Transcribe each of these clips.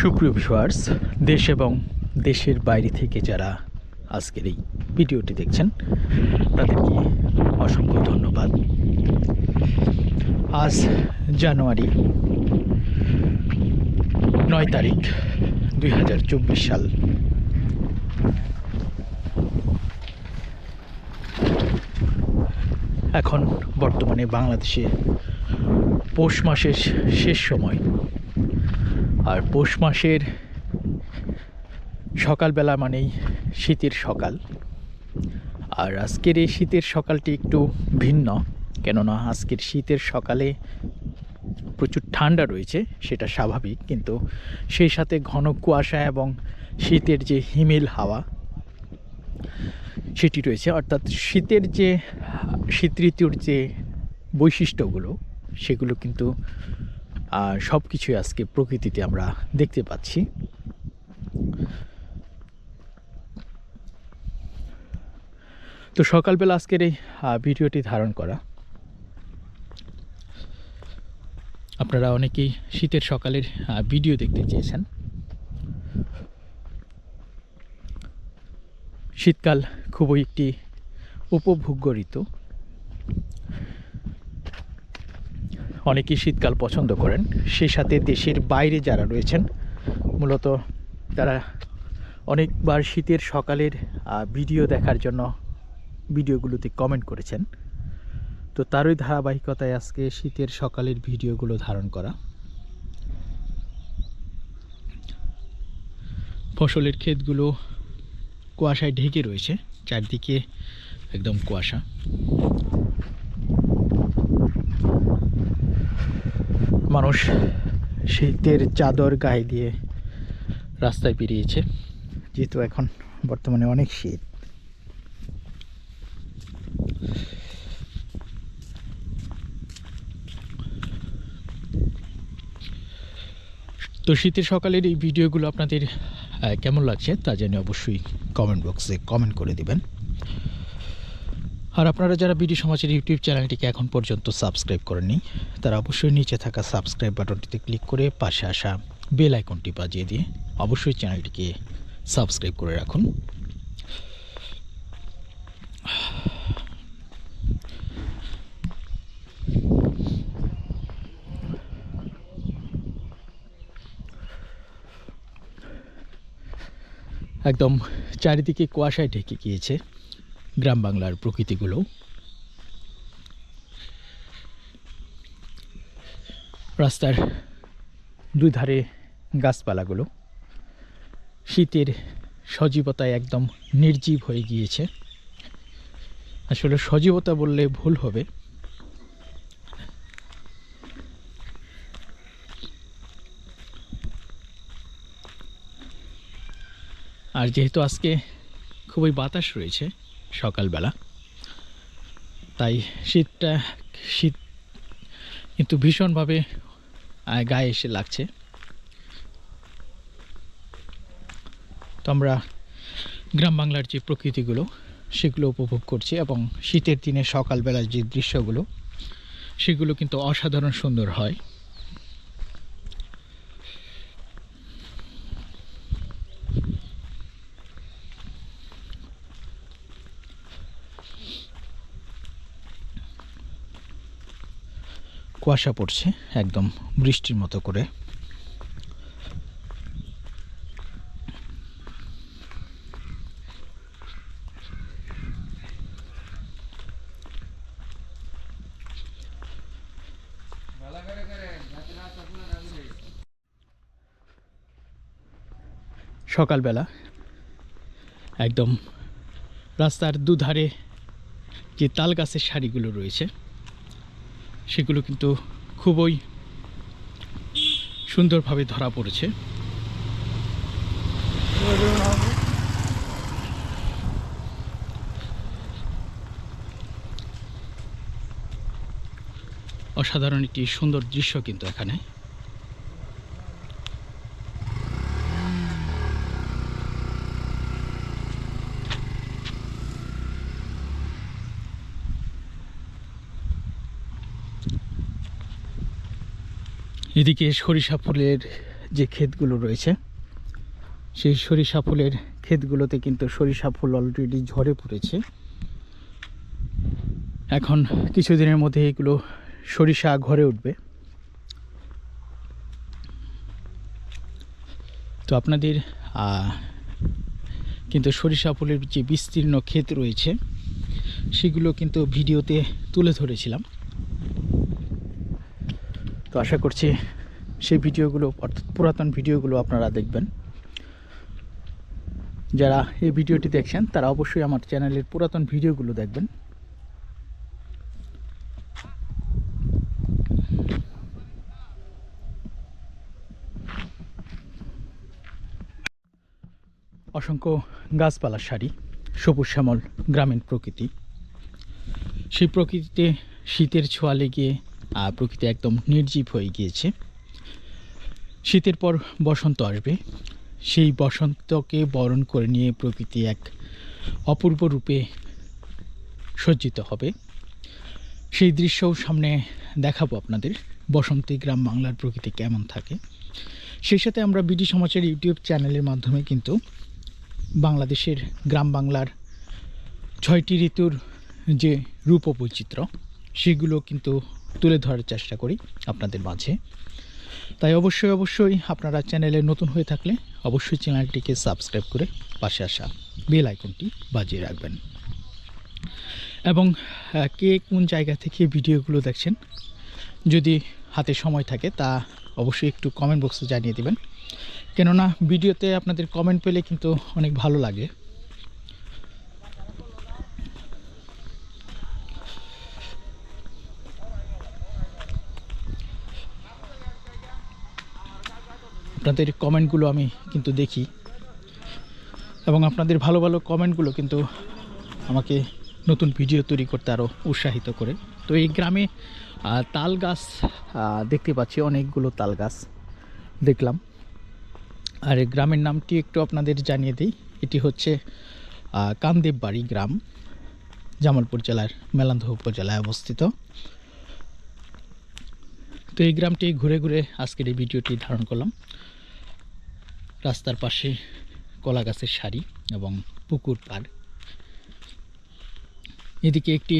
সুপ্রিয় ভিউয়ার্স, দেশ এবং দেশের বাইরে থেকে যারা আজকের এই ভিডিওটি দেখছেন, তাদেরকে অসংখ্য ধন্যবাদ। আজ জানুয়ারি নয় তারিখ দুই হাজার চব্বিশ সাল। এখন বর্তমানে বাংলাদেশে পৌষ মাসের শেষ সময়। আর পৌষ মাসের সকালবেলা মানেই শীতের সকাল। আর আজকের এই শীতের সকালটি একটু ভিন্ন, কেননা আজকের শীতের সকালে প্রচুর ঠান্ডা রয়েছে, সেটা স্বাভাবিক, কিন্তু সেই সাথে ঘন কুয়াশা এবং শীতের যে হিমেল হাওয়া সেটি রয়েছে। অর্থাৎ শীতের যে শীত ঋতুর যে বৈশিষ্ট্যগুলো, সেগুলো কিন্তু সব কিছুই আজকে প্রকৃতিতে আমরা দেখতে পাচ্ছি। তো সকালবেলা আজকের এই ভিডিওটি ধারণ করা। আপনারা অনেকেই শীতের সকালের ভিডিও দেখতে চেয়েছেন। শীতকাল খুবই একটি উপভোগ্য ঋতু। অনেকেই শীতকাল পছন্দ করেন। সেই সাথে দেশের বাইরে যারা রয়েছেন, মূলত তারা অনেকবার শীতের সকালের ভিডিও দেখার জন্য ভিডিওগুলোতে কমেন্ট করেছেন। তো তারই ধারাবাহিকতায় আজকে শীতের সকালের ভিডিওগুলো ধারণ করা। ফসলের ক্ষেতগুলো কুয়াশায় ঢেকে রয়েছে, চারদিকে একদম কুয়াশা। মানুষ শীতের চাদর গায়ে দিয়ে রাস্তায় বেরিয়েছে যেহেতু এখন বর্তমানে অনেক শীত। তো শীতের সকালের এই ভিডিওগুলো আপনাদের কেমন লাগছে তা জানি অবশ্যই কমেন্ট বক্সে কমেন্ট করে দিবেন। আর আপনারা যারা বিডি সমাজের ইউটিউব চ্যানেলটিকে এখন পর্যন্ত সাবস্ক্রাইব করেননি, তারা অবশ্যই নিচে থাকা সাবস্ক্রাইব বাটনটিতে ক্লিক করে পাশে আসা বেল আইকনটি বাজিয়ে দিয়ে অবশ্যই চ্যানেলটিকে সাবস্ক্রাইব করে রাখুন। একদম চারিদিকে কুয়াশায় ঢেকে গিয়েছে। গ্রাম বাংলার প্রকৃতিগুলো। রাস্তার দুই ধারে গাছপালাগুলো। শীতের সজীবতায় একদম নির্জীব হয়ে গিয়েছে। আসলে সজীবতা বললে ভুল হবে। আর যেহেতু আজকে খুবই বাতাস রয়েছে সকালবেলা। তাই শীতটা, শীত কিন্তু ভীষণভাবে গায়ে এসে লাগছে। তো আমরা গ্রাম বাংলার যে প্রকৃতিগুলো, সেগুলো উপভোগ করছি এবং শীতের দিনে সকালবেলার যে দৃশ্যগুলো, সেগুলো কিন্তু অসাধারণ সুন্দর হয়। কুয়াশা পড়ছে, একদম বৃষ্টির মতো করে। সকালবেলা একদম রাস্তার দুধারে যে তাল গাছের সারিগুলো রয়েছে সেগুলো কিন্তু খুবই সুন্দরভাবে ধরা পড়েছে। অসাধারণ একটি সুন্দর দৃশ্য কিন্তু এখানে। এদিকে সরিষা ফুলের যে ক্ষেতগুলো রয়েছে, সেই সরিষা ফুলের ক্ষেতগুলোতে কিন্তু সরিষা ফুল অলরেডি ঝরে পড়েছে। এখন কিছুদিনের মধ্যে এগুলো সরিষা ঘরে উঠবে। তো আপনাদের কিন্তু সরিষা ফুলের যে বিস্তীর্ণ ক্ষেত রয়েছে, সেগুলো কিন্তু ভিডিওতে তুলে ধরেছিলাম। তো আশা করছি সেই ভিডিওগুলো, অর্থাৎ পুরাতন ভিডিওগুলো আপনারা দেখবেন। যারা এই ভিডিওটি দেখছেন, তারা অবশ্যই আমার চ্যানেলের পুরাতন ভিডিওগুলো দেখবেন। অসংখ্য গাছপালার সারি, সবুজ শ্যামল গ্রামীণ প্রকৃতি। সেই প্রকৃতিতে শীতের ছোঁয়া লেগে প্রকৃতি একদম নির্জীব হয়ে গিয়েছে। শীতের পর বসন্ত আসবে। সেই বসন্তকে বরণ করে নিয়ে প্রকৃতি এক অপূর্ব রূপে সজ্জিত হবে। সেই দৃশ্যও সামনে দেখাবো আপনাদের। বসন্তী গ্রাম বাংলার প্রকৃতি কেমন থাকে। সেই সাথে আমরা বিডি সমাচার ইউটিউব চ্যানেলের মাধ্যমে কিন্তু বাংলাদেশের গ্রাম বাংলার ছয়টি ঋতুর যে রূপ বৈচিত্র্য সেগুলো কিন্তু তুলে ধরার চেষ্টা করি আপনাদের মাঝে। তাই অবশ্যই অবশ্যই আপনারা চ্যানেলে নতুন হয়ে থাকলে অবশ্যই চ্যানেলটিকে সাবস্ক্রাইব করে পাশে আসা বেল আইকনটি বাজিয়ে রাখবেন। এবং কে কোন জায়গা থেকে ভিডিওগুলো দেখছেন, যদি হাতে সময় থাকে তা অবশ্যই একটু কমেন্ট বক্সে জানিয়ে দেবেন। কেননা ভিডিওতে আপনাদের কমেন্ট পেলে কিন্তু অনেক ভালো লাগে। আপনাদের কমেন্টগুলো আমি কিন্তু দেখি। এবং আপনাদের ভালো ভালো কমেন্টগুলো কিন্তু আমাকে নতুন ভিডিও তৈরি করতে আরও উৎসাহিত করে। তো এই গ্রামে তাল গাছ দেখতে পাচ্ছি অনেকগুলো তাল গাছ দেখলাম। আর এই গ্রামের নামটি একটু আপনাদের জানিয়ে দিই। এটি হচ্ছে আহ, কামদেব বাড়ি গ্রাম জামালপুর জেলার মেলান্ধ উপজেলায় অবস্থিত। তো এই গ্রামটি ঘুরে ঘুরে আজকের এই ভিডিওটি ধারণ করলাম। রাস্তার পাশে কলা গাছের সারি এবং পুকুর পাড় এদিকে একটি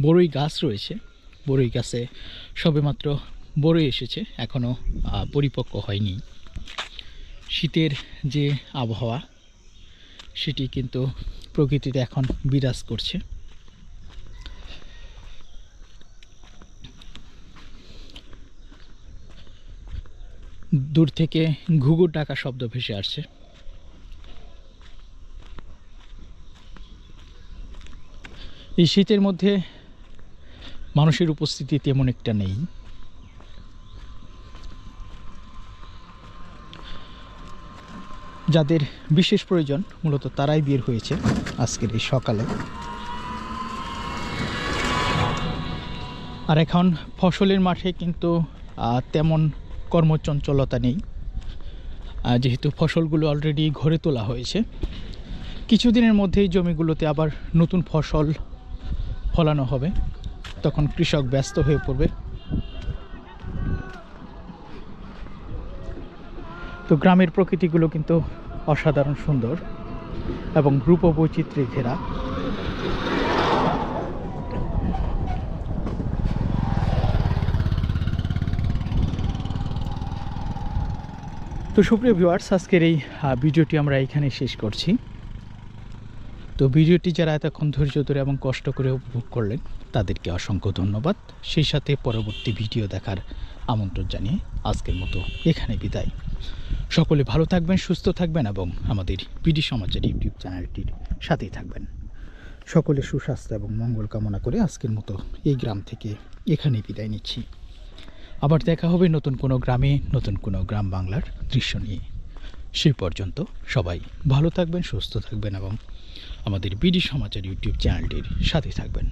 বড়ই গাছ রয়েছে। বড়ই গাছে সবেমাত্র বড়ই এসেছে এখনও পরিপক্ক হয়নি। শীতের যে আবহাওয়া, সেটি কিন্তু প্রকৃতিতে এখন বিরাজ করছে। দূর থেকে ঘুঘুর ডাকা শব্দ ভেসে আসছে। এই শীতের মধ্যে মানুষের উপস্থিতি তেমন একটা নেই। যাদের বিশেষ প্রয়োজন, মূলত তারাই বের হয়েছে আজকের এই সকালে। আর এখন ফসলের মাঠে কিন্তু তেমন কর্মচঞ্চলতা নেই। যেহেতু ফসলগুলো অলরেডি ঘরে তোলা হয়েছে, কিছুদিনের মধ্যেই জমিগুলোতে আবার নতুন ফসল ফলানো হবে। তখন কৃষক ব্যস্ত হয়ে পড়বে। তো গ্রামের প্রকৃতিগুলো কিন্তু অসাধারণ সুন্দর এবং রূপ বৈচিত্র্যে ঘেরা। তো সুপ্রিয় ভিউয়ার্স আজকের এই ভিডিওটি আমরা এখানে শেষ করছি। তো ভিডিওটি যারা এতক্ষণ ধৈর্য ধরে এবং কষ্ট করে উপভোগ করলেন, তাদেরকে অসংখ্য ধন্যবাদ। সেই সাথে পরবর্তী ভিডিও দেখার আমন্ত্রণ জানিয়ে আজকের মতো এখানে বিদায়। সকলে ভালো থাকবেন, সুস্থ থাকবেন এবং আমাদের বিডি সমাজের ইউটিউব চ্যানেলটির সাথেই থাকবেন। সকলে সুস্বাস্থ্য এবং মঙ্গল কামনা করে আজকের মতো এই গ্রাম থেকে এখানেই বিদায় নিচ্ছি। আবার দেখা হবে নতুন কোনো গ্রামে, নতুন কোনো গ্রাম বাংলার দৃশ্য নিয়ে। সেই পর্যন্ত সবাই ভালো থাকবেন, সুস্থ থাকবেন এবং আমাদের বিডি সমাচার ইউটিউব চ্যানেলটির সাথে থাকবেন।